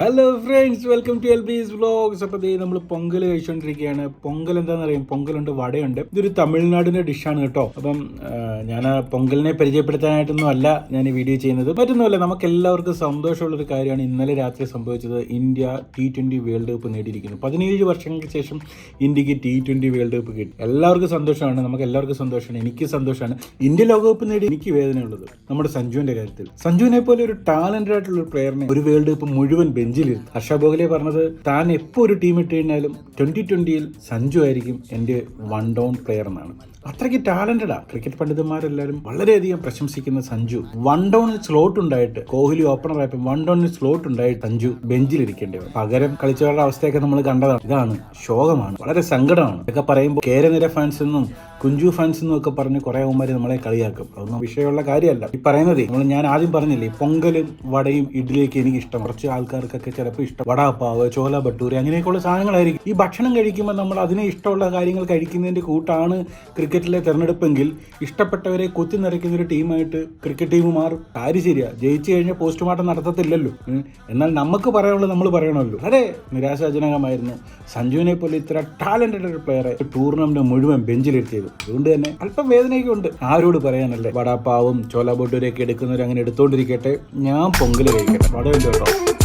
Hello friends welcome to L B's vlogs അപ്പോൾ ദേ നമ്മൾ പൊങ്കൽ കഴിച്ചുകൊണ്ടിരിക്കുകയാണ് പൊങ്കൽ എന്താണെന്ന് അറിയാം? പൊങ്കലുണ്ട് വടയുണ്ട്. ഇതൊരു തമിഴ്നാടിന്റെ ഡിഷാണ് കേട്ടോ. അപ്പം ഞാൻ പൊങ്കലിനെ പരിചയപ്പെടുത്താനായിട്ടൊന്നും അല്ല ഞാൻ ഈ വീഡിയോ ചെയ്യുന്നത്. മറ്റൊന്നുമല്ല നമുക്ക് എല്ലാവർക്കും സന്തോഷമുള്ളൊരു കാര്യമാണ് ഇന്നലെ രാത്രി സംഭവിച്ചത്. India T twenty world cup നേടിയിരിക്കുന്നു. പതിനേഴ് വർഷങ്ങൾക്ക് ശേഷം ഇന്ത്യയ്ക്ക് ടി ട്വന്റി വേൾഡ് കപ്പ് കിട്ടി. എല്ലാവർക്കും സന്തോഷമാണ്. നമുക്ക് എല്ലാവർക്കും സന്തോഷമാണ്. എനിക്ക് സന്തോഷമാണ്. ഇന്ത്യ ലോകകപ്പ് നേടി എനിക്ക് വേദനയുള്ളത് നമ്മുടെ സഞ്ജുവിന്റെ കാര്യത്തിൽ. സഞ്ജുവിനെ പോലെ ഒരു ടാലന്റഡ് ആയിട്ടുള്ള ഒരു പ്ലെയറിനെ ഒരു വേൾഡ് കപ്പ് മുഴുവൻ ബെഞ്ചിലിരുന്നു ഹർഷ ബോഗലെ പറഞ്ഞത് താൻ എപ്പോൾ ഒരു ടീം ഇട്ട് കഴിഞ്ഞാലും ട്വന്റി ട്വന്റിയിൽ സഞ്ജു ആയിരിക്കും എന്റെ വൺ ഡൗൺ പ്ലെയർ എന്നാണ്. അത്രയ്ക്ക് ടാലന്റഡാ ക്രിക്കറ്റ് പണ്ഡിതന്മാരെല്ലാവരും വളരെയധികം പ്രശംസിക്കുന്ന സഞ്ജു. വൺ ഡൗണിൽ സ്ലോട്ട് ഉണ്ടായിട്ട് കോഹ്ലി ഓപ്പണർ ആയപ്പോൾ വൺ ഡൗണിൽ സ്ലോട്ട് ഉണ്ടായിട്ട് സഞ്ജു ബെഞ്ചിലിരിക്കേണ്ടി വരും പകരം കളിച്ചവരുടെ അവസ്ഥയൊക്കെ നമ്മൾ കണ്ടതാണ്. ഇതാണ് ശോകമാണ്. വളരെ സങ്കടമാണ്. ഇതൊക്കെ പറയുമ്പോൾ കേരനിര ഫാൻസ് എന്നും കുഞ്ചു ഫാൻസ് എന്നൊക്കെ പറഞ്ഞ് കുറെ അവന്മാർ നമ്മളെ കളിയാക്കും. അതൊന്നും വിഷയമുള്ള കാര്യമല്ല. ഈ പറയുന്നത് നമ്മൾ ഞാൻ ആദ്യം പറഞ്ഞില്ലേ പൊങ്കലും വടയും ഇഡ്ഡലിയൊക്കെ എനിക്ക് ഇഷ്ടം കുറച്ച് ആൾക്കാർക്കൊക്കെ ചിലപ്പോൾ ഇഷ്ടം. വടാപ്പാവ് ചോല ഭട്ടൂരി അങ്ങനെയൊക്കെയുള്ള സാധനങ്ങളായിരിക്കും. ഈ ഭക്ഷണം കഴിക്കുമ്പോൾ നമ്മൾ അതിനെ ഇഷ്ടമുള്ള കാര്യങ്ങൾ കഴിക്കുന്നതിന്റെ കൂട്ടാണ് ക്രിക്കറ്റിലെ തെരഞ്ഞെടുപ്പെങ്കിൽ ഇഷ്ടപ്പെട്ടവരെ കുത്തി നിറയ്ക്കുന്ന ഒരു ടീമായിട്ട് ക്രിക്കറ്റ് ടീം മാറും. കാര്യം ശരിയാ ജയിച്ചു കഴിഞ്ഞാൽ പോസ്റ്റ്മോർട്ടം നടത്തത്തില്ലല്ലോ. എന്നാൽ നമുക്ക് പറയാനുള്ളത് നമ്മൾ പറയണമല്ലോ. വളരെ നിരാശാജനകമായിരുന്നു സഞ്ജുവിനെ പോലെ ഇത്ര ടാലന്റഡ് ഒരു പ്ലെയറെ ടൂർണമെന്റ് മുഴുവൻ ബെഞ്ചിലിരുത്തിയത് അതുകൊണ്ട് തന്നെ അല്പം വേദനയൊക്കെ ഉണ്ട്. ആരോട് പറയാനല്ലേ? വടാപ്പാവും ചോല ബോട്ടൂരൊക്കെ എടുക്കുന്നവർ അങ്ങനെ എടുത്തോണ്ടിരിക്കട്ടെ. ഞാൻ പൊങ്കൽ കഴിക്കട്ടെ. വടമില്ല കേട്ടോ.